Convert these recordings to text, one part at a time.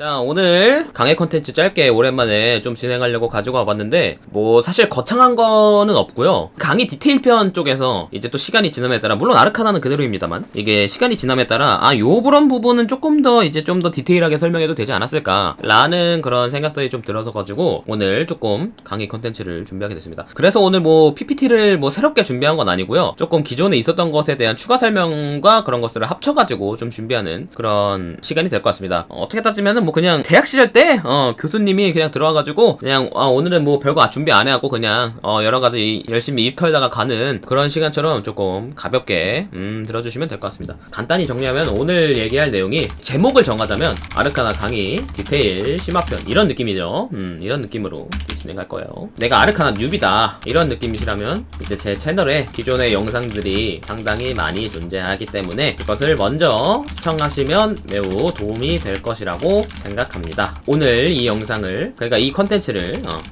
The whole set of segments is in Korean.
자 오늘 강의 컨텐츠 짧게 오랜만에 좀 진행하려고 가지고 와봤는데 뭐 사실 거창한 거는 없고요. 강의 디테일 편 쪽에서 이제 또 시간이 지남에 따라 물론 아르카나는 그대로입니다만 이게 시간이 지남에 따라 아 요런 부분은 조금 더 이제 좀 더 디테일하게 설명해도 되지 않았을까 라는 그런 생각들이 좀 들어서 가지고 오늘 조금 강의 컨텐츠를 준비하게 됐습니다. 그래서 오늘 뭐 PPT를 뭐 새롭게 준비한 건 아니고요. 조금 기존에 있었던 것에 대한 추가 설명과 그런 것들을 합쳐가지고 좀 준비하는 그런 시간이 될 것 같습니다. 어, 떻게 따지면은 뭐 그냥 대학 시절 때 어, 교수님이 그냥 들어와가지고 그냥 아, 오늘은 뭐 별거 준비 안 해갖고 그냥 어, 여러 가지 열심히 입 털다가 가는 그런 시간처럼 조금 가볍게 음, 들어주시면 될 것 같습니다. 간단히 정리하면 오늘 얘기할 내용이 제목을 정하자면 아르카나 강의 디테일 심화편 이런 느낌이죠. 음, 이런 느낌으로 진행할 거예요. 내가 아르카나 뉴비다 이런 느낌이시라면 이제 제 채널에 기존의 영상들이 상당히 많이 존재하기 때문에 이것을 먼저 시청하시면 매우 도움이 될 것이라고 생각합니다. 오늘 이 영상을 그러니까 이 컨텐츠를 어,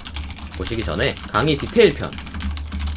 보시기 전에 강의 디테일 편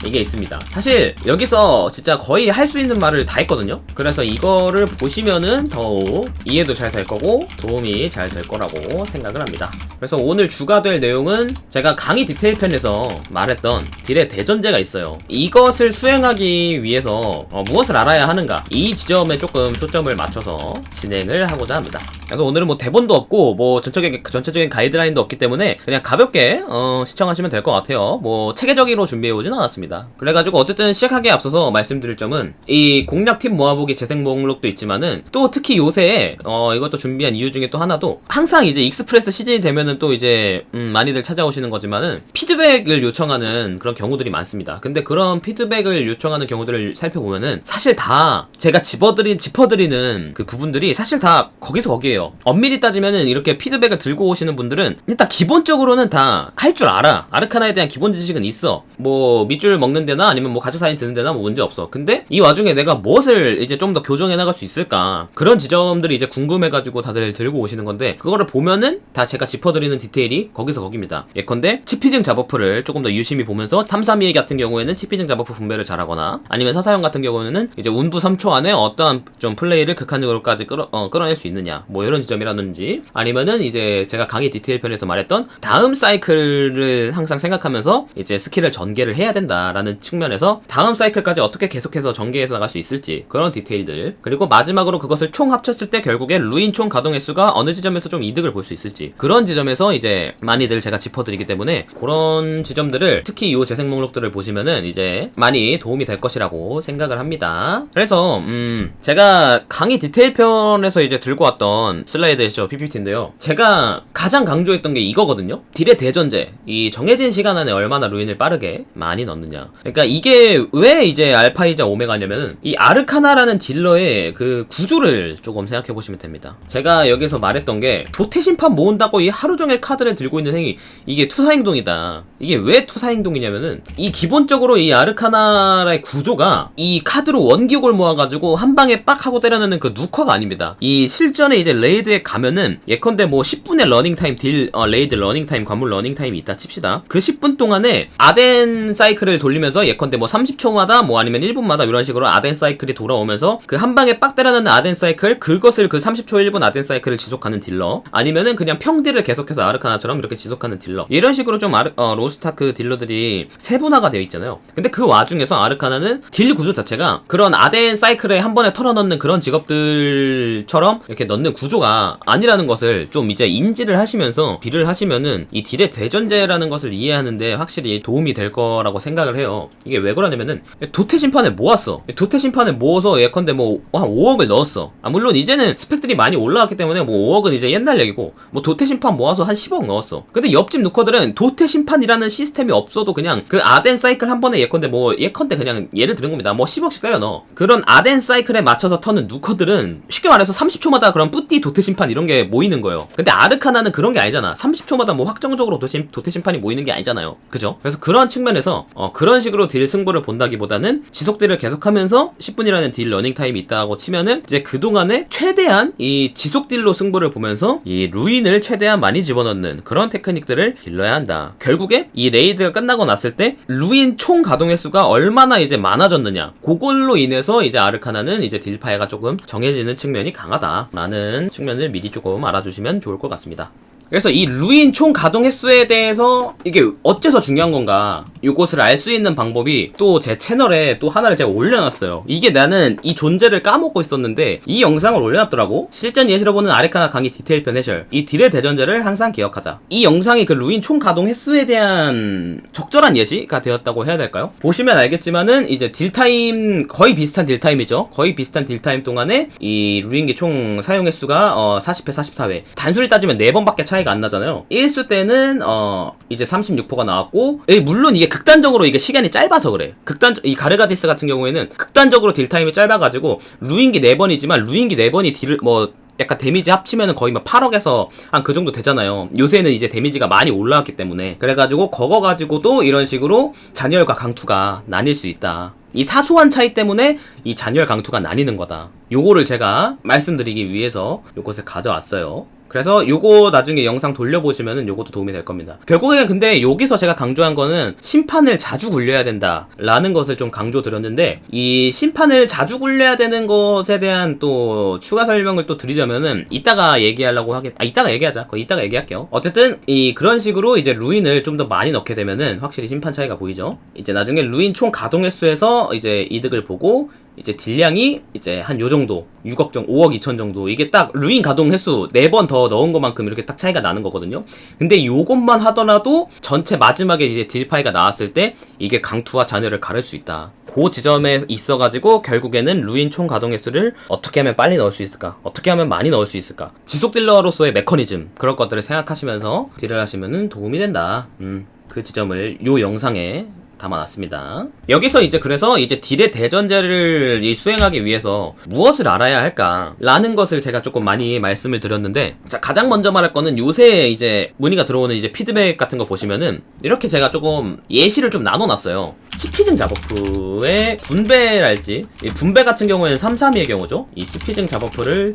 이게 있습니다. 사실 여기서 진짜 거의 할 수 있는 말을 다 했거든요. 그래서 이거를 보시면은 더욱 이해도 잘 될 거고 도움이 잘 될 거라고 생각을 합니다. 그래서 오늘 주가 될 내용은 제가 강의 디테일 편에서 말했던 딜의 대전제가 있어요. 이것을 수행하기 위해서 어, 무엇을 알아야 하는가 이 지점에 조금 초점을 맞춰서 진행을 하고자 합니다. 그래서 오늘은 뭐 대본도 없고 뭐 전체적인 전체적인 가이드라인도 없기 때문에 그냥 가볍게 어, 시청하시면 될 것 같아요. 뭐 체계적으로 준비해 오진 않았습니다. 그래가지고 어쨌든 시작하기에 앞서서 말씀드릴 점은 이 공략 팁 모아보기 재생 목록도 있지만은 또 특히 요새 어, 이것도 준비한 이유 중에 또 하나도 항상 이제 익스프레스 시즌이 되면은 또 이제 음, 많이들 찾아오시는 거지만은 피드백을 요청하는 그런 경우들이 많습니다. 근데 그런 피드백을 요청하는 경우들을 살펴보면은 사실 다 제가 집어드린 짚어드리는 그 부분들이 사실 다 거기서 거기에요. 엄밀히 따지면은 이렇게 피드백을 들고 오시는 분들은 일단 기본적으로는 다 할 줄 알아. 아르카나에 대한 기본 지식은 있어. 뭐 밑줄 먹는 데나 아니면 뭐 가죽 사인 드는 데나 뭐 문제 없어. 근데 이 와중에 내가 무엇을 이제 좀 더 교정해 나갈 수 있을까? 그런 지점들이 이제 궁금해가지고 다들 들고 오시는 건데 그거를 보면은 다 제가 짚어드리는 디테일이 거기서 거깁니다. 예컨대 치피징 잡버프를 조금 더 유심히 보면서 332 같은 경우에는 치피징 잡버프 분배를 잘하거나 아니면 사사형 같은 경우에는 이제 운부 3초 안에 어떠한 좀 플레이를 극한적으로까지 끌어, 어, 끌어낼 수 있느냐 뭐 이런 지점이라든지 아니면은 이제 제가 강의 디테일 편에서 말했던 다음 사이클을 항상 생각하면서 이제 스킬을 전개를 해야 된다 라는 측면에서 다음 사이클까지 어떻게 계속해서 전개해서 나갈 수 있을지 그런 디테일들 그리고 마지막으로 그것을 총 합쳤을 때 결국에 루인 총 가동 횟수가 어느 지점에서 좀 이득을 볼 수 있을지 그런 지점에서 이제 많이들 제가 짚어드리기 때문에 그런 지점들을 특히 이 재생 목록들을 보시면은 이제 많이 도움이 될 것이라고 생각을 합니다. 그래서 음 제가 강의 디테일 편에서 이제 들고 왔던 슬라이드죠 PPT인데요. 제가 가장 강조했던 게 이거거든요. 딜의 대전제 이 정해진 시간 안에 얼마나 루인을 빠르게 많이 넣느냐. 그러니까 이게 왜 이제 알파이자 오메가냐면은 이 아르카나라는 딜러의 그 구조를 조금 생각해 보시면 됩니다. 제가 여기서 말했던 게 도태 심판 모은다고 이 하루 종일 카드를 들고 있는 행위 이게 투사 행동이다. 이게 왜 투사 행동이냐면은 이 기본적으로 이 아르카나의 구조가 이 카드로 원기옥을 모아가지고 한 방에 빡 하고 때려넣는 그 누커가 아닙니다. 이 실전에 이제 레이드에 가면은 예컨대 뭐 10분의 러닝 타임 딜 어, 레이드 러닝 타임 관물 러닝 타임이 있다 칩시다. 그 10분 동안에 아덴 사이클을 돌 리면서 예컨대 뭐 30초마다 뭐 아니면 1분마다 이런 식으로 아덴 사이클이 돌아오면서 그 한 방에 빡 때려넣는 아덴 사이클 그것을 그 30초 1분 아덴 사이클을 지속하는 딜러 아니면은 그냥 평딜을 계속해서 아르카나처럼 이렇게 지속하는 딜러 이런 식으로 좀 아르, 어, 로스타크 딜러들이 세분화가 되어 있잖아요. 근데 그 와중에서 아르카나는 딜 구조 자체가 그런 아덴 사이클에 한 번에 털어넣는 그런 직업들처럼 이렇게 넣는 구조가 아니라는 것을 좀 이제 인지를 하시면서 딜을 하시면은 이 딜의 대전제라는 것을 이해하는데 확실히 도움이 될 거라고 생각을 해요. 이게 왜 그러냐면은 도태 심판에 모았어. 도태 심판에 모아서 예컨대 뭐 한 5억을 넣었어. 아 물론 이제는 스펙들이 많이 올라왔기 때문에 뭐 5억은 이제 옛날 얘기고 뭐 도태 심판 모아서 한 10억 넣었어. 근데 옆집 누커들은 도태 심판이라는 시스템이 없어도 그냥 그 아덴 사이클 한 번에 예컨대 뭐 예컨대 그냥 예를 드는 겁니다. 뭐 10억씩 때려 넣어. 그런 아덴 사이클에 맞춰서 터는 누커들은 쉽게 말해서 30초마다 그런 뿌띠 도태 심판 이런 게 모이는 거예요. 근데 아르카나는 그런 게 아니잖아. 30초마다 뭐 확정적으로 도태 심판이 모이는 게 아니잖아요. 그죠? 그래서 그런 측면에서 어, 그런 식으로 딜 승부를 본다기보다는 지속딜을 계속하면서 10분이라는 딜 러닝 타임이 있다고 치면은 이제 그 동안에 최대한 이 지속딜로 승부를 보면서 이 루인을 최대한 많이 집어넣는 그런 테크닉들을 길러야 한다. 결국에 이 레이드가 끝나고 났을 때 루인 총 가동 횟수가 얼마나 이제 많아졌느냐. 그걸로 인해서 이제 아르카나는 이제 딜 파이가 조금 정해지는 측면이 강하다라는 측면을 미리 조금 알아주시면 좋을 것 같습니다. 그래서 이 루인 총 가동 횟수에 대해서 이게 어째서 중요한 건가 이것을 알 수 있는 방법이 또 제 채널에 또 하나를 제가 올려놨어요. 이게 나는 이 존재를 까먹고 있었는데 이 영상을 올려놨더라고. 실전 예시로 보는 아레카나 강의 디테일 편 해설 이 딜의 대전제를 항상 기억하자. 이 영상이 그 루인 총 가동 횟수에 대한 적절한 예시가 되었다고 해야 될까요? 보시면 알겠지만은 이제 딜타임 거의 비슷한 딜타임이죠. 거의 비슷한 딜타임 동안에 이 루인기 총 사용 횟수가 어 40회 44회. 단순히 따지면 4번밖에 차이 가 안 나잖아요 1수 때는 어 이제 36포가 나왔고 예, 물론 이게 극단적으로 이게 시간이 짧아서 그래 극단 이 가르가디스 같은 경우에는 극단적으로 딜 타임이 짧아 가지고 루인기 4번이지만 루인기 4번이 딜을 뭐 약간 데미지 합치면은 거의 막 8억에서 한 그 정도 되잖아요. 요새는 이제 데미지가 많이 올라왔기 때문에 그래가지고 그거 가지고도 이런 식으로 잔열과 강투가 나뉠 수 있다. 이 사소한 차이 때문에 이 잔열 강투가 나뉘는 거다. 요거를 제가 말씀드리기 위해서 요것을 가져왔어요. 그래서 요거 나중에 영상 돌려보시면은 요것도 도움이 될 겁니다. 결국에는 근데 여기서 제가 강조한 거는 심판을 자주 굴려야 된다. 라는 것을 좀 강조 드렸는데, 이 심판을 자주 굴려야 되는 것에 대한 또 추가 설명을 또 드리자면은, 이따가 얘기하려고 하겠, 아, 이따가 얘기하자. 거 이따가 얘기할게요. 어쨌든, 이 그런 식으로 이제 루인을 좀 더 많이 넣게 되면은 확실히 심판 차이가 보이죠? 이제 나중에 루인 총 가동 횟수에서 이제 이득을 보고, 이제 딜량이 이제 한 요 정도 6억 정도 5억 2천 정도 이게 딱 루인 가동 횟수 4번 더 넣은 것만큼 이렇게 딱 차이가 나는 거거든요. 근데 요것만 하더라도 전체 마지막에 이제 딜파이가 나왔을 때 이게 강투와 잔여를 가를 수 있다. 그 지점에 있어가지고 결국에는 루인 총 가동 횟수를 어떻게 하면 빨리 넣을 수 있을까? 어떻게 하면 많이 넣을 수 있을까? 지속 딜러로서의 메커니즘 그런 것들을 생각하시면서 딜을 하시면 도움이 된다. 음, 그 지점을 요 영상에 담아놨습니다. 여기서 이제 그래서 이제 딜의 대전제를 이 수행하기 위해서 무엇을 알아야 할까라는 것을 제가 조금 많이 말씀을 드렸는데 자 가장 먼저 말할 거는 요새 이제 문의가 들어오는 이제 피드백 같은 거 보시면은 이렇게 제가 조금 예시를 좀 나눠놨어요. 치피증 잡버프의 분배랄지 이 분배 같은 경우에는 3, 3위의 경우죠. 이 치피증 잡버프를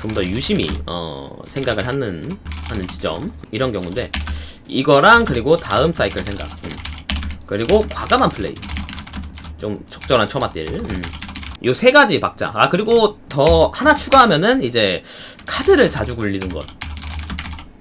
좀더 유심히 어, 생각을 하는 하는 지점 이런 경우인데 이거랑 그리고 다음 사이클 생각 음. 그리고 과감한 플레이. 좀 적절한 처맞딜 음. 요세 가지 박자. 아 그리고 더 하나 추가하면은 이제 카드를 자주 굴리는 것.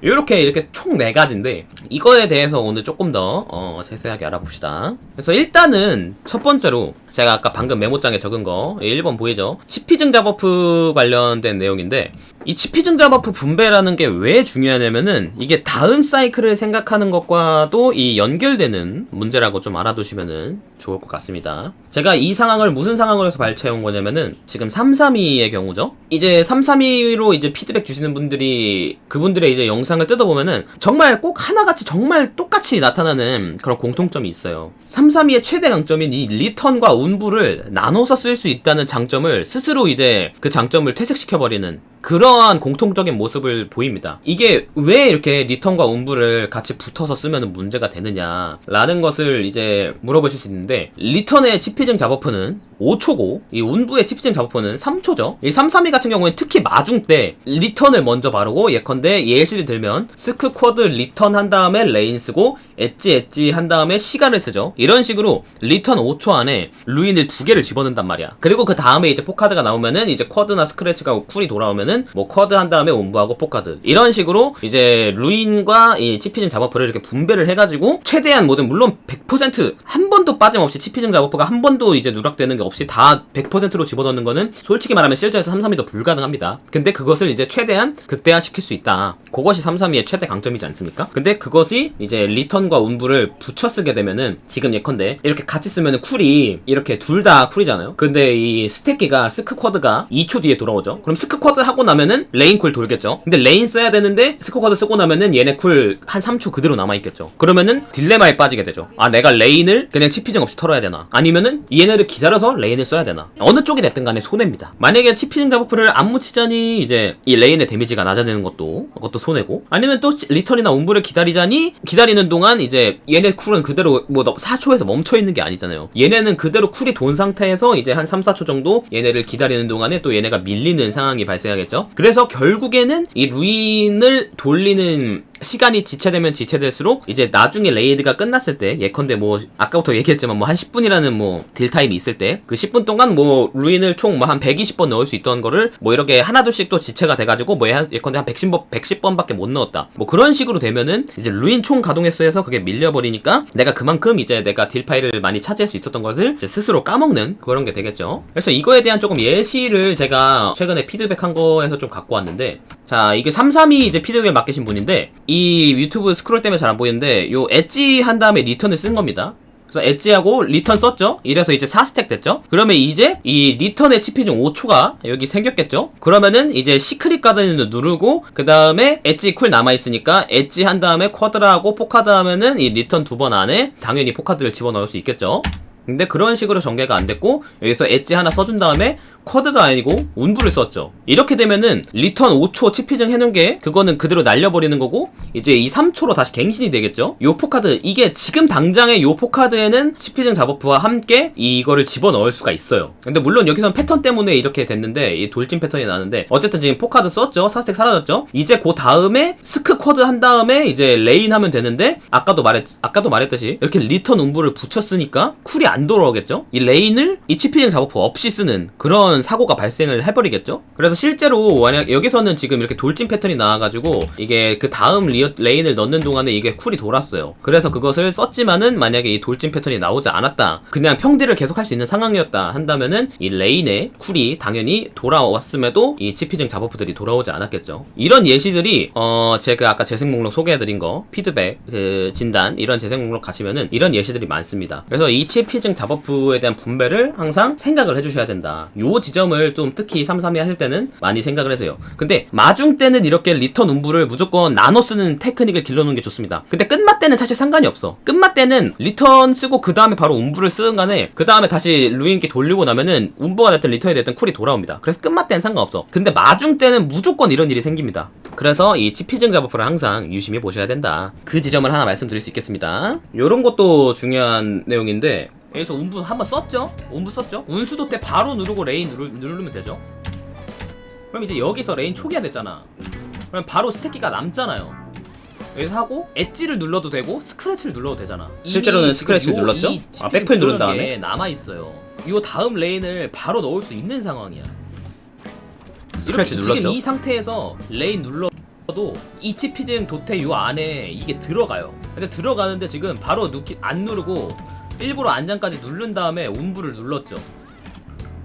요렇게 이렇게 총 네 가지인데 이거에 대해서 오늘 조금 더 어, 세세하게 알아봅시다. 그래서 일단은 첫 번째로 제가 아까 방금 메모장에 적은 거 1번 보이죠? 치피증자 버프 관련된 내용인데 이 치피증자 버프 분배라는 게 왜 중요하냐면은 이게 다음 사이클을 생각하는 것과도 이 연결되는 문제라고 좀 알아두시면은 좋을 것 같습니다. 제가 이 상황을 무슨 상황으로 해서 발췌해온 거냐면은 지금 332의 경우죠? 이제 332로 이제 피드백 주시는 분들이 그분들의 이제 영상을 뜯어보면은 정말 꼭 하나같이 정말 똑같이 나타나는 그런 공통점이 있어요. 332의 최대 강점인 이 리턴과 운부를 나눠서 쓸 수 있다는 장점을 스스로 이제 그 장점을 퇴색시켜버리는 그러한 공통적인 모습을 보입니다. 이게 왜 이렇게 리턴과 운부를 같이 붙어서 쓰면 문제가 되느냐라는 것을 이제 물어보실 수 있는데 리턴의 치피증 잡버프는 5초고 이 운부의 치피증 잡버프는 3초죠. 이 332 같은 경우에는 특히 마중 때 리턴을 먼저 바르고 예컨대 예시를 들면 스크 쿼드 리턴 한 다음에 레인 쓰고 엣지 엣지 한 다음에 시간을 쓰죠. 이런 식으로 리턴 5초 안에 루인을 두 개를 집어넣는단 말이야. 그리고 그 다음에 이제 포카드가 나오면은 이제 쿼드나 스크래치가 쿨이 돌아오면은 뭐 쿼드 한 다음에 온부하고 포카드 이런 식으로 이제 루인과 이 치피증 잡버프를 이렇게 분배를 해가지고 최대한 뭐든 물론 100%한 번도 빠짐없이 치피증 잡버프가 한 번도 이제 누락되는 게 없이 다 100%로 집어넣는 거는 솔직히 말하면 실전에서 332도 불가능합니다. 근데 그것을 이제 최대한 극대화시킬 수 있다. 그것이 332의 최대 강점이지 않습니까? 근데 그것이 이제 리턴과 운부를 붙여 쓰게 되면은 지금 예컨대 이렇게 같이 쓰면은 쿨이 이렇게 둘 다 쿨이잖아요. 근데 이 스택기가 스크 쿼드가 2초 뒤에 돌아오죠. 그럼 스크 쿼드 하고 하고 나면은 레인 쿨 돌겠죠. 근데 레인 써야 되는데 스코 카드 쓰고 나면은 얘네 쿨 한 3초 그대로 남아있겠죠. 그러면은 딜레마에 빠지게 되죠. 아, 내가 레인을 그냥 치피징 없이 털어야 되나? 아니면은 얘네를 기다려서 레인을 써야 되나? 어느 쪽이 됐든 간에 손해입니다. 만약에 치피징 자부프를 안 묻히자니 이제 이 레인의 데미지가 낮아지는 것도 그것도 손해고 아니면 또 치- 리턴이나 운부를 기다리자니 기다리는 동안 이제 얘네 쿨은 그대로 뭐 4초에서 멈춰 있는 게 아니잖아요. 얘네는 그대로 쿨이 돈 상태에서 이제 한 3, 4초 정도 얘네를 기다리는 동안에 또 얘네가 밀리는 상황이 발생하 겠죠. 그래서 결국에는 이 루인을 돌리는 시간이 지체되면 지체될수록 이제 나중에 레이드가 끝났을 때 예컨대 뭐 아까부터 얘기했지만 뭐 한 10분이라는 뭐 딜타임이 있을 때 그 10분 동안 뭐 루인을 총 뭐 한 120번 넣을 수 있던 거를 뭐 이렇게 하나 둘씩 또 지체가 돼가지고 뭐 한- 예컨대 한 110번 110번밖에 못 넣었다. 뭐 그런 식으로 되면은 이제 루인 총 가동 횟수에서 그게 밀려버리니까 내가 그만큼 이제 내가 딜 파일을 많이 차지할 수 있었던 것을 스스로 까먹는 그런 게 되겠죠. 그래서 이거에 대한 조금 예시를 제가 최근에 피드백한 거에서 좀 갖고 왔는데 자 이게 332 이제 피드백을 맡기신 분인데 이 유튜브 스크롤 때문에 잘 안 보이는데 요 엣지 한 다음에 리턴을 쓴 겁니다 그래서 엣지하고 리턴 썼죠? 이래서 이제 4스택 됐죠? 그러면 이제 이 리턴의 치피 중 5초가 여기 생겼겠죠? 그러면은 이제 시크릿 가든을 누르고 그 다음에 엣지 쿨 남아있으니까 엣지 한 다음에 쿼드라하고 포카드 하면은 이 리턴 두 번 안에 당연히 포카드를 집어넣을 수 있겠죠? 근데 그런 식으로 전개가 안 됐고 여기서 엣지 하나 써준 다음에 쿼드가 아니고 운부를 썼죠. 이렇게 되면은 리턴 5초 치피징 해놓은 게 그거는 그대로 날려버리는 거고 이제 이 3초로 다시 갱신이 되겠죠. 요 포 카드 이게 지금 당장의 요 포 카드에는 치피징 잡버프와 함께 이거를 집어넣을 수가 있어요. 근데 물론 여기선 패턴 때문에 이렇게 됐는데 이 돌진 패턴이 나는데 어쨌든 지금 포카드 썼죠. 사스택 사라졌죠. 이제 그 다음에 스크 쿼드 한 다음에 이제 레인 하면 되는데 아까도 말했 아까도 말했듯이 이렇게 리턴 운부를 붙였으니까 쿨이 안 돌아오겠죠. 이 레인을 이 치피징 잡버프 없이 쓰는 그런 사고가 발생을 해버리겠죠. 그래서 실제로 만약 여기서는 지금 이렇게 돌진 패턴이 나와가지고 이게 그 다음 리어, 레인을 넣는 동안에 이게 쿨이 돌았어요. 그래서 그것을 썼지만은 만약에 이 돌진 패턴이 나오지 않았다. 그냥 평딜을 계속 할 수 있는 상황이었다 한다면은 이 레인의 쿨이 당연히 돌아왔음에도 이 치피징 잡버프들이 돌아오지 않았겠죠. 이런 예시들이 어 제가 아까 재생 목록 소개해드린 거 피드백 그 진단 이런 재생 목록 가시면은 이런 예시들이 많습니다. 그래서 이 치피징 잡버프에 대한 분배를 항상 생각을 해주셔야 된다. 요 지점을 좀 특히 332 하실 때는 많이 생각을 해서요. 근데 마중 때는 이렇게 리턴 운부를 무조건 나눠 쓰는 테크닉을 길러놓는 게 좋습니다. 근데 끝맛 때는 사실 상관이 없어. 끝맛 때는 리턴 쓰고 그 다음에 바로 운부를 쓰는 간에 그 다음에 다시 루인기 돌리고 나면은 운부가 됐든 리턴이 됐든 쿨이 돌아옵니다. 그래서 끝맛 때는 상관없어. 근데 마중 때는 무조건 이런 일이 생깁니다. 그래서 이 치피증 잡버프를 항상 유심히 보셔야 된다. 그 지점을 하나 말씀드릴 수 있겠습니다. 요런 것도 중요한 내용인데 여기서 운부 한번 썼죠? 운부 썼죠? 운수도 때 바로 누르고 레인 누르, 누르면 되죠? 그럼 이제 여기서 레인 초기화 됐잖아. 그럼 바로 스택기가 남잖아요. 여기서 하고 엣지를 눌러도 되고 스크래치를 눌러도 되잖아. 실제로는 요- 눌렀죠? 이 아, 백플 누른 다음에? 게 남아 있어요. 요 다음 레인을 바로 넣을 수 있는 상황이야. 스크래치 눌렀죠? 지금 이 상태에서 레인 눌러 도 이 치피즌 도태 요 안에 이게 들어가요. 근데 들어가는데 지금 바로 누키 안 누르고 일부러 안장까지 누른 다음에 운부를 눌렀죠.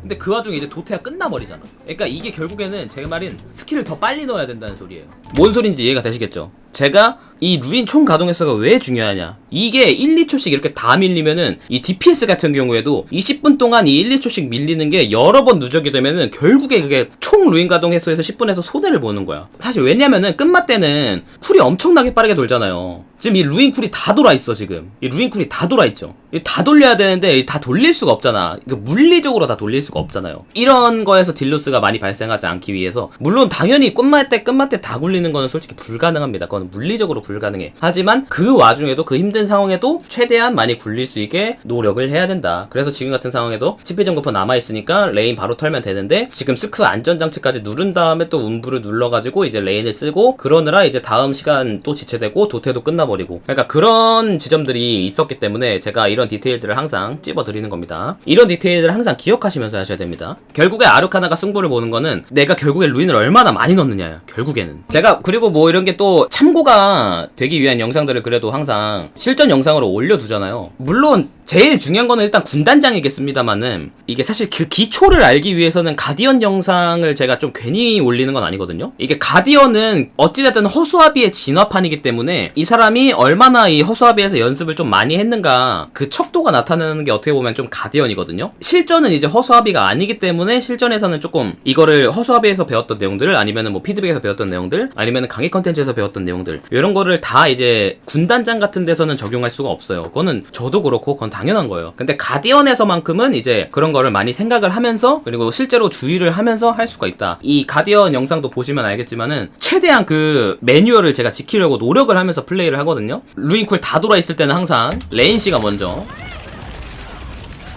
근데 그 와중에 이제 도태가 끝나버리잖아. 그러니까 이게 결국에는 제 말인 스킬을 더 빨리 넣어야 된다는 소리예요. 뭔 소린지 이해가 되시겠죠? 제가 이 루인 총 가동 횟수가 왜 중요하냐? 이게 1, 2초씩 이렇게 다 밀리면은 이 DPS 같은 경우에도 20분 동안 이 1, 2초씩 밀리는 게 여러 번 누적이 되면은 결국에 그게 총 루인 가동 횟수에서 10분에서 손해를 보는 거야. 사실 왜냐면은 끝맛 때는 쿨이 엄청나게 빠르게 돌잖아요. 지금 이 루인 쿨이 다 돌아 있어 지금. 이 루인 쿨이 다 돌아 있죠. 이다 돌려야 되는데 이다 돌릴 수가 없잖아. 이거 물리적으로 다 돌릴 수가 없잖아요. 이런 거에서 딜로스가 많이 발생하지 않기 위해서 물론 당연히 끝맛 때 끝맛 때 다 굴리는 거는 솔직히 불가능합니다. 그건 물리적으로 불 가능해. 하지만 그 와중에도 그 힘든 상황에도 최대한 많이 굴릴 수 있게 노력을 해야 된다. 그래서 지금 같은 상황에도 치피정 버퍼 남아 있으니까 레인 바로 털면 되는데 지금 스크 안전 장치까지 누른 다음에 또 운부를 눌러가지고 이제 레인을 쓰고 그러느라 이제 다음 시간 또 지체되고 도태도 끝나버리고 그러니까 그런 지점들이 있었기 때문에 제가 이런 디테일들을 항상 찝어드리는 겁니다. 이런 디테일들을 항상 기억하시면서 하셔야 됩니다. 결국에 아르카나가 승부를 보는 거는 내가 결국에 루인을 얼마나 많이 넣느냐야. 결국에는 제가 그리고 뭐 이런 게 또 참고가 되기 위한 영상들을 그래도 항상 실전 영상으로 올려두잖아요. 물론 제일 중요한 거는 일단 군단장이겠습니다만은 이게 사실 그 기초를 알기 위해서는 가디언 영상을 제가 좀 괜히 올리는 건 아니거든요. 이게 가디언은 어찌됐든 허수아비의 진화판이기 때문에 이 사람이 얼마나 이 허수아비에서 연습을 좀 많이 했는가 그 척도가 나타나는 게 어떻게 보면 좀 가디언이거든요. 실전은 이제 허수아비가 아니기 때문에 실전에서는 조금 이거를 허수아비에서 배웠던 내용들 아니면은 뭐 피드백에서 배웠던 내용들 아니면은 강의 컨텐츠에서 배웠던 내용들 이런 거를 다 이제 군단장 같은 데서는 적용할 수가 없어요. 그거는 저도 그렇고 당연한 거예요. 근데 가디언에서만큼은 이제 그런 거를 많이 생각을 하면서 그리고 실제로 주의를 하면서 할 수가 있다. 이 가디언 영상도 보시면 알겠지만은 최대한 그 매뉴얼을 제가 지키려고 노력을 하면서 플레이를 하거든요. 루인쿨 다 돌아 있을 때는 항상 레인 씨가 먼저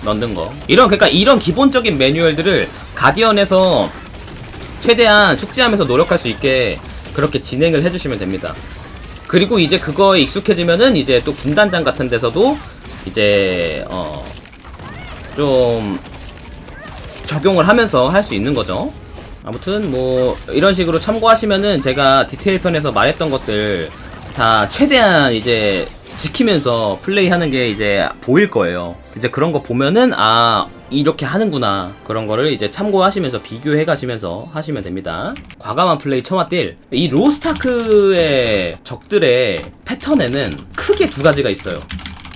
넣는 거. 이런 그러니까 이런 기본적인 매뉴얼들을 가디언에서 최대한 숙지하면서 노력할 수 있게 그렇게 진행을 해주시면 됩니다. 그리고 이제 그거에 익숙해지면은 이제 또 군단장 같은 데서도 이제 어 좀 적용을 하면서 할 수 있는 거죠. 아무튼 뭐 이런 식으로 참고하시면은 제가 디테일 편에서 말했던 것들 다 최대한 이제 지키면서 플레이하는 게 이제 보일 거예요. 이제 그런 거 보면은 아 이렇게 하는구나 그런 거를 이제 참고하시면서 비교해 가시면서 하시면 됩니다. 과감한 플레이 처마뛸 이 로스타크의 적들의 패턴에는 크게 두 가지가 있어요.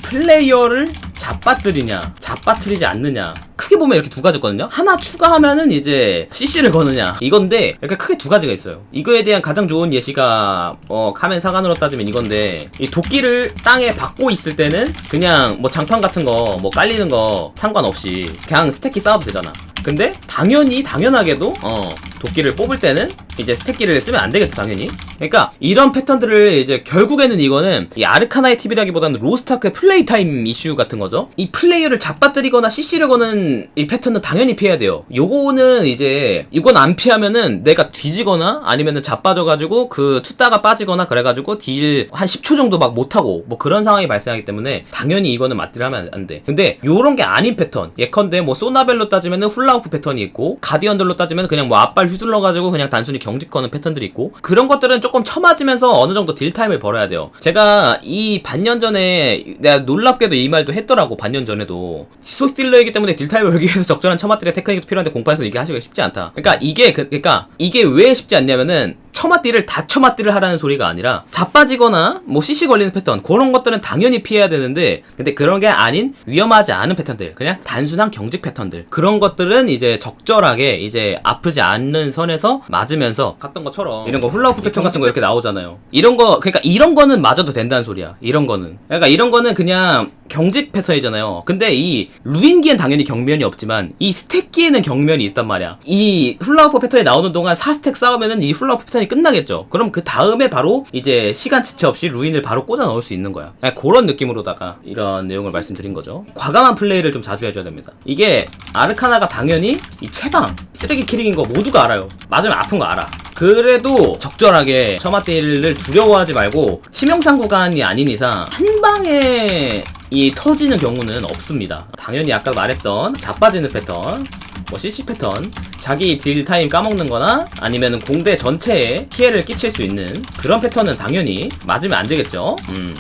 플레이어를 잡아뜨리냐, 잡아뜨리지 않느냐. 크게 보면 이렇게 두 가지거든요. 하나 추가하면은 이제 CC를 거느냐. 이건데 이렇게 크게 두 가지가 있어요. 이거에 대한 가장 좋은 예시가 어 카멘 사관으로 따지면 이건데 이 도끼를 땅에 박고 있을 때는 그냥 뭐 장판 같은 거 뭐 깔리는 거 상관없이 그냥 스택키 쌓아도 되잖아. 근데 당연히 당연하게도 어 도끼를 뽑을 때는 이제 스택기를 쓰면 안 되겠죠 당연히. 그러니까 이런 패턴들을 이제 결국에는 이거는 이 아르카나의 팁이라기보다는 로스타크의 플레이 타임 이슈 같은 거죠. 이 플레이어를 잡아뜨리거나 CC를 거는 이 패턴은 당연히 피해야 돼요. 요거는 이제 이건 안 피하면은 내가 뒤지거나 아니면은 자빠져가지고 그 투따가 빠지거나 그래가지고 딜 한 10초 정도 막 못하고 뭐 그런 상황이 발생하기 때문에 당연히 이거는 맞딜 하면 안돼. 근데 요런 게 아닌 패턴. 예컨대 뭐 소나벨로 따지면은 훌라후프 패턴이 있고 가디언들로 따지면 그냥 뭐 앞발 휘둘러가지고 그냥 단순히 경직 거는 패턴들이 있고 그런 것들은 조금 처맞으면서 어느 정도 딜 타임을 벌어야 돼요. 제가 이 반년 전에 내가 놀랍게도 이 말도 했더라고 반년 전에도. 지속 딜러이기 때문에 딜 타임을 벌기 위해서 적절한 처맞들의 테크닉도 필요한데 공판에서 이게 하기가 쉽지 않다. 그러니까 이게 그, 그러니까 이게 왜 쉽지 않냐면은 처맞디를 다 처맞디를 하라는 소리가 아니라 자빠지거나 뭐 CC 걸리는 패턴 그런 것들은 당연히 피해야 되는데 근데 그런 게 아닌 위험하지 않은 패턴들 그냥 단순한 경직 패턴들 그런 것들은 이제 적절하게 이제 아프지 않는 선에서 맞으면서 갔던 것처럼 이런 거 훌라후프 패턴 같은 거 이렇게 나오잖아요. 이런 거 그러니까 이런 거는 맞아도 된다는 소리야 이런 거는. 그러니까 이런 거는 그냥 경직 패턴이잖아요. 근데 이 루인기엔 당연히 경면이 없지만 이 스택기에는 경면이 있단 말이야. 이 훌라후프 패턴이 나오는 동안 4스택 싸우면은 이 훌라후프 패턴이 끝나겠죠. 그럼 그 다음에 바로 이제 시간 지체 없이 루인을 바로 꽂아 넣을 수 있는 거야. 그런 느낌으로다가 이런 내용을 말씀드린 거죠. 과감한 플레이를 좀 자주 해줘야 됩니다. 이게 아르카나가 당연히 이 체방 쓰레기 키링인 거 모두가 알아요. 맞으면 아픈 거 알아. 그래도 적절하게 처마테일을 두려워하지 말고 치명상 구간이 아닌 이상 한 방에 이 터지는 경우는 없습니다. 당연히 아까 말했던 자빠지는 패턴, 뭐 CC 패턴, 자기 딜 타임 까먹는 거나 아니면은 공대 전체에 피해를 끼칠 수 있는 그런 패턴은 당연히 맞으면 안 되겠죠. 음.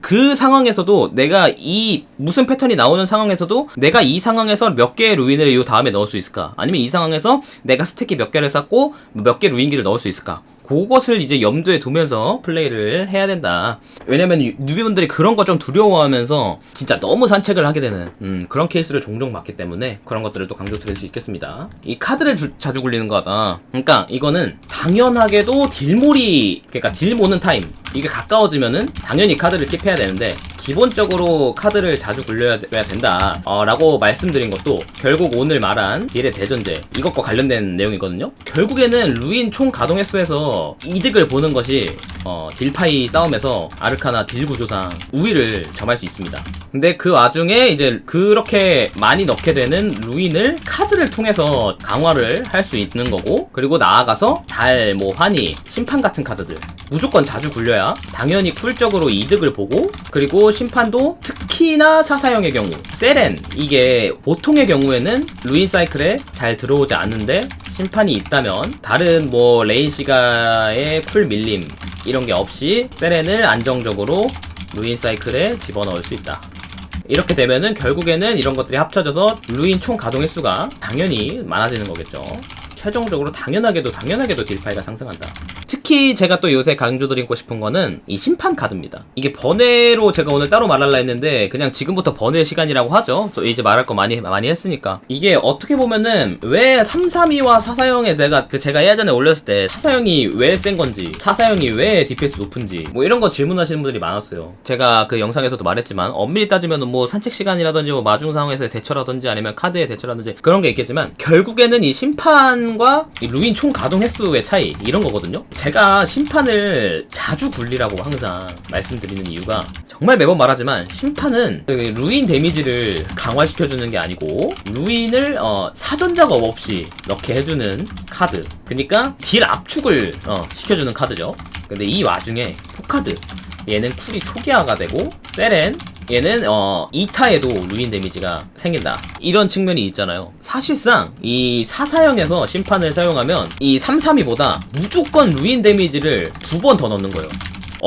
그 상황에서도 내가 이 무슨 패턴이 나오는 상황에서도 내가 이 상황에서 몇 개의 루인을 이 다음에 넣을 수 있을까? 아니면 이 상황에서 내가 스택기 몇 개를 쌓고 몇 개 루인기를 넣을 수 있을까? 그것을 이제 염두에 두면서 플레이를 해야 된다. 왜냐면 유- 뉴비분들이 그런 거 좀 두려워하면서 진짜 너무 산책을 하게 되는 음, 그런 케이스를 종종 봤기 때문에 그런 것들을 또 강조 드릴 수 있겠습니다. 이 카드를 주- 자주 굴리는 거다. 그러니까 이거는 당연하게도 딜몰이 그러니까 딜 모는 타임 이게 가까워지면은 당연히 카드를 킵해야 되는데 기본적으로 카드를 자주 굴려야 돼- 된다 어, 라고 말씀드린 것도 결국 오늘 말한 딜의 대전제 이것과 관련된 내용이거든요 결국에는 루인 총 가동 횟수에서 이득을 보는 것이 어, 딜파이 싸움에서 아르카나 딜 구조상 우위를 점할 수 있습니다. 근데 그 와중에 이제 그렇게 많이 넣게 되는 루인을 카드를 통해서 강화를 할 수 있는 거고 그리고 나아가서 달, 뭐 환희, 심판 같은 카드들. 무조건 자주 굴려야 당연히 쿨적으로 이득을 보고 그리고 심판도 특히나 사사형의 경우 세렌 이게 보통의 경우에는 루인 사이클에 잘 들어오지 않는데 심판이 있다면 다른 뭐 레인 시 가의 쿨 밀림 이런 게 없이 세렌을 안정적으로 루인 사이클에 집어넣을 수 있다 이렇게 되면은 결국에는 이런 것들이 합쳐져서 루인 총 가동 횟수가 당연히 많아지는 거겠죠. 최종적으로 당연하게도 당연하게도 딜파이가 상승한다. 특히 제가 또 요새 강조드리고 싶은 거는 이 심판 카드입니다. 이게 번외로 제가 오늘 따로 말할라 했는데 그냥 지금부터 번외 시간이라고 하죠. 저 이제 말할 거 많이 많이 했으니까 이게 어떻게 보면은 왜 332와 4사형에 내가 그 제가 예전에 올렸을 때 4사형이 왜 센 건지 4사형이 왜 DPS 높은지 뭐 이런 거 질문하시는 분들이 많았어요. 제가 그 영상에서도 말했지만 엄밀히 따지면 뭐 산책 시간이라든지 뭐 마중 상황에서의 대처라든지 아니면 카드의 대처라든지 그런 게 있겠지만 결국에는 이 심판과 이 루인 총 가동 횟수의 차이 이런 거거든요. 제가 심판을 자주 굴리라고 항상 말씀드리는 이유가 정말 매번 말하지만 심판은 그 루인 데미지를 강화시켜주는 게 아니고 루인을 어, 사전 작업 없이 넣게 해주는 카드. 그러니까 딜 압축을 어, 시켜주는 카드죠. 근데 이 와중에 포카드 얘는 쿨이 초기화가 되고 세렌 얘는 어 2타에도 루인 데미지가 생긴다. 이런 측면이 있잖아요. 사실상 이 4사형에서 심판을 사용하면 이 332보다 무조건 루인 데미지를 두 번 더 넣는 거예요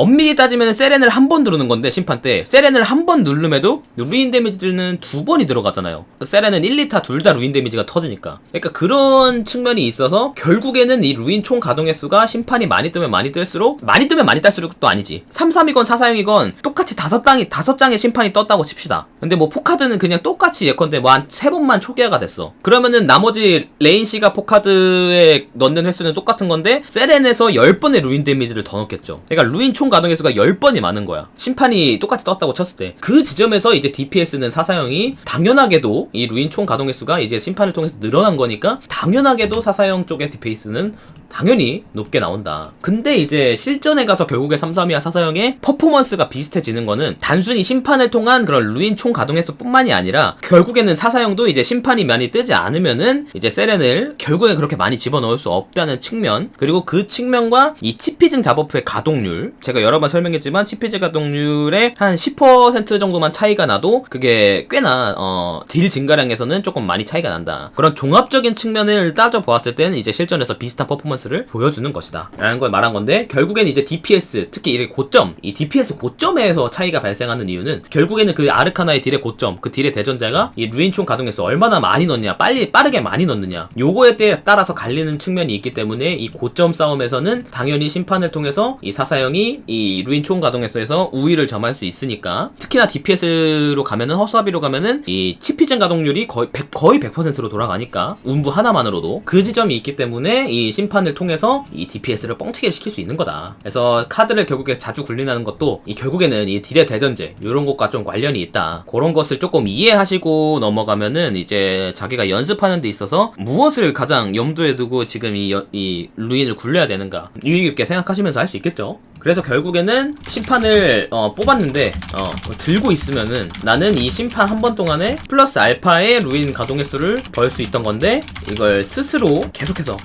엄밀히 따지면 세렌을 한 번 누르는 건데 심판 때 세렌을 한 번 누르면도 루인 데미지는 두 번이 들어가잖아요. 세렌은 1, 2타 둘 다 루인 데미지가 터지니까. 그러니까 그런 측면이 있어서 결국에는 이 루인 총 가동 횟수가 심판이 많이 뜨면 많이 뜰수록 많이 뜨면 많이 뜰수록도 아니지. 3, 3이건 4, 4형이건 똑같이 다섯 장이 다섯 장의 심판이 떴다고 칩시다. 근데 뭐 포카드는 그냥 똑같이 예컨대 뭐 한 세 번만 초기화가 됐어. 그러면은 나머지 레인 씨가 포카드에 넣는 횟수는 똑같은 건데 세렌에서 10번의 루인 데미지를 더 넣겠죠. 그러니까 루인 총 가동 횟수가 10번이 많은 거야. 심판이 똑같이 떴다고 쳤을 때. 그 지점에서 이제 DPS는 사사형이 당연하게도 이 루인 총 가동 횟수가 이제 심판을 통해서 늘어난 거니까 당연하게도 사사형 쪽의 DPS는 당연히 높게 나온다. 근데 이제 실전에 가서 결국에 332와 4사형의 퍼포먼스가 비슷해지는 거는 단순히 심판을 통한 그런 루인 총 가동 횟수 뿐만이 아니라 결국에는 4사형도 이제 심판이 많이 뜨지 않으면은 이제 세렌을 결국에 그렇게 많이 집어넣을 수 없다는 측면 그리고 그 측면과 이 치피징 잡버프의 가동률 제가 여러 번 설명했지만 치피징 가동률의 한 10% 정도만 차이가 나도 그게 꽤나 어, 딜 증가량에서는 조금 많이 차이가 난다. 그런 종합적인 측면을 따져 보았을 때는 이제 실전에서 비슷한 퍼포먼스 를 보여주는 것이다. 라는 걸 말한 건데 결국엔 이제 DPS 특히 이 고점 이 DPS 고점에서 차이가 발생하는 이유는 결국에는 그 아르카나의 딜의 고점 그 딜의 대전자가 이 루인총 가동에서 얼마나 많이 넣냐 빨리 빠르게 많이 넣느냐 요거에 따라서 갈리는 측면이 있기 때문에 이 고점 싸움에서는 당연히 심판을 통해서 이 사사형이 이 루인총 가동에서 우위를 점할 수 있으니까 특히나 DPS로 가면은 허수아비로 가면은 이 치피젠 가동률이 거의 100, 거의 100%로 돌아가니까 운부 하나만으로도 그 지점이 있기 때문에 이 심판을 통해서 이 DPS를 뻥튀기를 시킬 수 있는 거다. 그래서 카드를 결국에 자주 굴리는 것도 이 결국에는 이 딜의 대전제 이런 것과 좀 관련이 있다. 그런 것을 조금 이해하시고 넘어가면은 이제 자기가 연습하는 데 있어서 무엇을 가장 염두에 두고 지금 이, 여- 이 루인을 굴려야 되는가 유익 있게 생각하시면서 할 수 있겠죠. 그래서 결국에는 심판을 어, 뽑았는데 어, 들고 있으면은 나는 이 심판 한 번 동안에 플러스 알파의 루인 가동 횟수를 벌 수 있던 건데 이걸 스스로 계속해서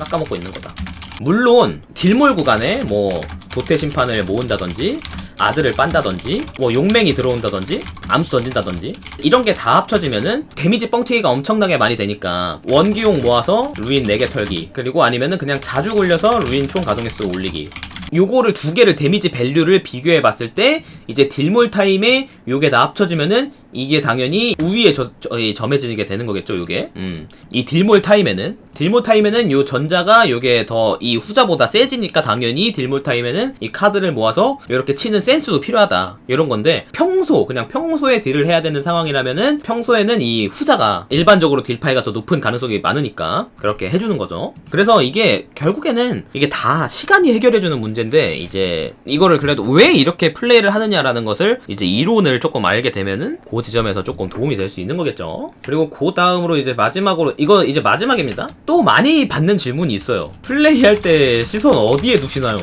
깎아먹고 있는 거다. 물론 딜몰 구간에 뭐 도태 심판을 모은다든지 아들을 빤다든지 뭐 용맹이 들어온다든지 암수 던진다든지 이런 게 다 합쳐지면은 데미지 뻥튀기가 엄청나게 많이 되니까 원기용 모아서 루인 4개 털기 그리고 아니면은 그냥 자주 굴려서 루인 총 가동 횟수 올리기 요거를 두 개를 데미지 밸류를 비교해 봤을 때 이제 딜몰 타임에 요게 다 합쳐지면은 이게 당연히 우위에 저, 저, 이 점해지게 되는 거겠죠 요게? 음. 이 딜몰 타임에는? 딜몰 타임에는 요 전자가 요게 더 이 후자보다 세지니까 당연히 딜몰 타임에는 이 카드를 모아서 이렇게 치는 센스도 필요하다. 이런 건데 평소 그냥 평소에 딜을 해야 되는 상황이라면은 평소에는 이 후자가 일반적으로 딜파이가 더 높은 가능성이 많으니까 그렇게 해 주는 거죠. 그래서 이게 결국에는 이게 다 시간이 해결해 주는 문제인데 이제 이거를 그래도 왜 이렇게 플레이를 하느냐라는 것을 이제 이론을 조금 알게 되면은 그 지점에서 조금 도움이 될 수 있는 거겠죠 그리고 그 다음으로 이제 마지막으로 이거 이제 마지막입니다 또 많이 받는 질문이 있어요 플레이할 때 시선 어디에 두시나요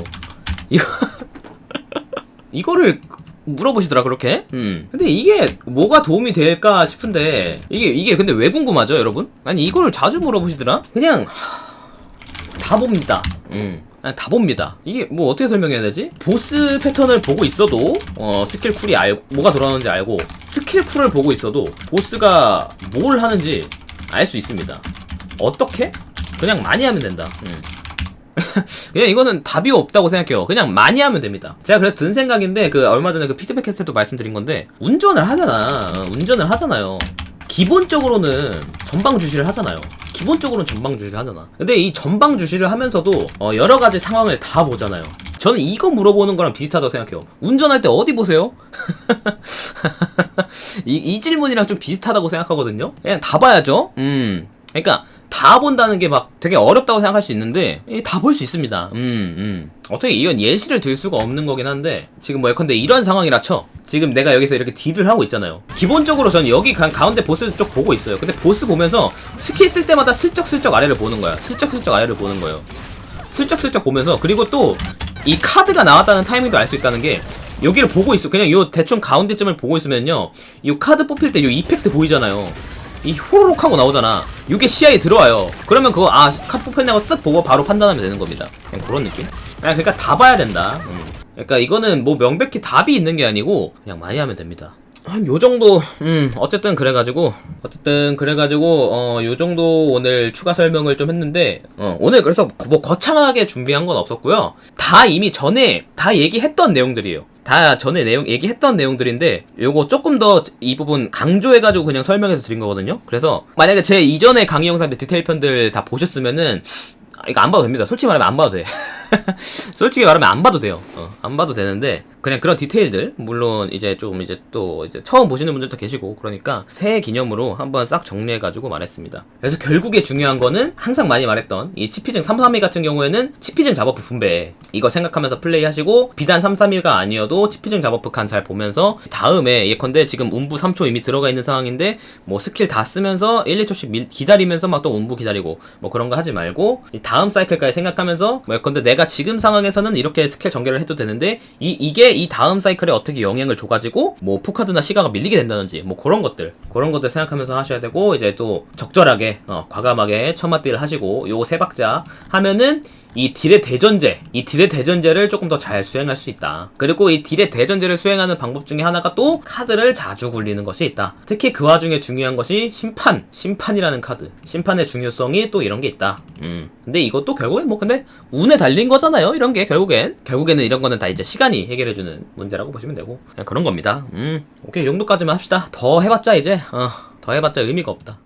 이거 이거를 물어보시더라 그렇게. 음. 근데 이게 뭐가 도움이 될까 싶은데 이게 이게 근데 왜 궁금하죠, 여러분? 아니 이거를 자주 물어보시더라. 그냥 하, 다 봅니다. 음. 그냥 다 봅니다. 이게 뭐 어떻게 설명해야 되지? 보스 패턴을 보고 있어도 어 스킬 쿨이 알 뭐가 돌아오는지 알고 스킬 쿨을 보고 있어도 보스가 뭘 하는지 알 수 있습니다. 어떻게? 그냥 많이 하면 된다. 음. 그냥 이거는 답이 없다고 생각해요. 그냥 많이 하면 됩니다. 제가 그래서 든 생각인데 그 얼마 전에 그 피드백 했을 때도 말씀드린 건데 운전을 하잖아. 어, 운전을 하잖아요. 기본적으로는 전방 주시를 하잖아요. 기본적으로는 전방 주시를 하잖아. 근데 이 전방 주시를 하면서도 어, 여러 가지 상황을 다 보잖아요. 저는 이거 물어보는 거랑 비슷하다고 생각해요. 운전할 때 어디 보세요? 이, 이 질문이랑 좀 비슷하다고 생각하거든요. 그냥 다 봐야죠. 음. 그러니까 다 본다는 게 막 되게 어렵다고 생각할 수 있는데 다 볼 수 있습니다. 음, 음. 어떻게 이건 예시를 들 수가 없는 거긴 한데 지금 뭐 예컨대 이런 상황이라 쳐. 지금 내가 여기서 이렇게 딜을 하고 있잖아요. 기본적으로 저는 여기 가, 가운데 보스 쪽 보고 있어요. 근데 보스 보면서 스킬 쓸 때마다 슬쩍슬쩍 아래를 보는 거야. 슬쩍슬쩍 아래를 보는 거예요. 슬쩍슬쩍 보면서 그리고 또 이 카드가 나왔다는 타이밍도 알 수 있다는 게 여기를 보고 있어. 그냥 요 대충 가운데쯤을 보고 있으면요. 요 카드 뽑힐 때요 이펙트 보이잖아요. 이 호로록 하고 나오잖아. 이게 시야에 들어와요. 그러면 그거 아 카드 뽑혔냐고 쓱 보고 바로 판단하면 되는 겁니다. 그냥 그런 느낌? 그냥 그러니까 다 봐야 된다. 음. 그러니까 이거는 뭐 명백히 답이 있는 게 아니고 그냥 많이 하면 됩니다. 한 요 정도 음 어쨌든 그래가지고 어쨌든 그래가지고 어요 정도 오늘 추가 설명을 좀 했는데 어 오늘 그래서 뭐 거창하게 준비한 건 없었고요. 다 이미 전에 다 얘기했던 내용들이에요. 다 전에 내용 얘기했던 내용들인데 요거 조금 더 이 부분 강조해가지고 그냥 설명해서 드린 거거든요. 그래서 만약에 제 이전에 강의 영상들 디테일 편들 다 보셨으면은 아, 이거 안 봐도 됩니다. 솔직히 말하면 안 봐도 돼. 솔직히 말하면 안 봐도 돼요. 어, 안 봐도 되는데 그냥 그런 디테일들 물론 이제 좀 이제 또 이제 처음 보시는 분들도 계시고 그러니까 새해 기념으로 한번 싹 정리해 가지고 말했습니다. 그래서 결국에 중요한 거는 항상 많이 말했던 이 치피증 331 같은 경우에는 치피증 잡버프 분배 이거 생각하면서 플레이하시고 비단 331가 아니어도 치피증 잡버프 칸잘 보면서 다음에 예컨대 지금 운부 3초 이미 들어가 있는 상황인데 뭐 스킬 다 쓰면서 1, 2초씩 밀- 기다리면서 막 또 운부 기다리고 뭐 그런 거 하지 말고 이 다음 사이클까지 생각하면서 뭐 예컨대 내가 지금 상황에서는 이렇게 스킬 전개를 해도 되는데 이 이게 이 다음 사이클에 어떻게 영향을 줘가지고 뭐 포카드나 시가가 밀리게 된다든지 뭐 그런 것들 그런 것들 생각하면서 하셔야 되고 이제 또 적절하게 어, 과감하게 처맞딜을 하시고 요 세 박자 하면은 이 딜의 대전제, 이 딜의 대전제를 조금 더 잘 수행할 수 있다. 그리고 이 딜의 대전제를 수행하는 방법 중에 하나가 또 카드를 자주 굴리는 것이 있다. 특히 그 와중에 중요한 것이 심판, 심판이라는 카드. 심판의 중요성이 또 이런 게 있다. 음. 근데 이것도 결국엔 뭐 근데 운에 달린 거잖아요. 이런 게 결국엔 결국에는 이런 거는 다 이제 시간이 해결해 주는 문제라고 보시면 되고 그냥 그런 겁니다. 음. 오케이 이 정도까지만 합시다. 더 해봤자 이제 어, 더 해봤자 의미가 없다.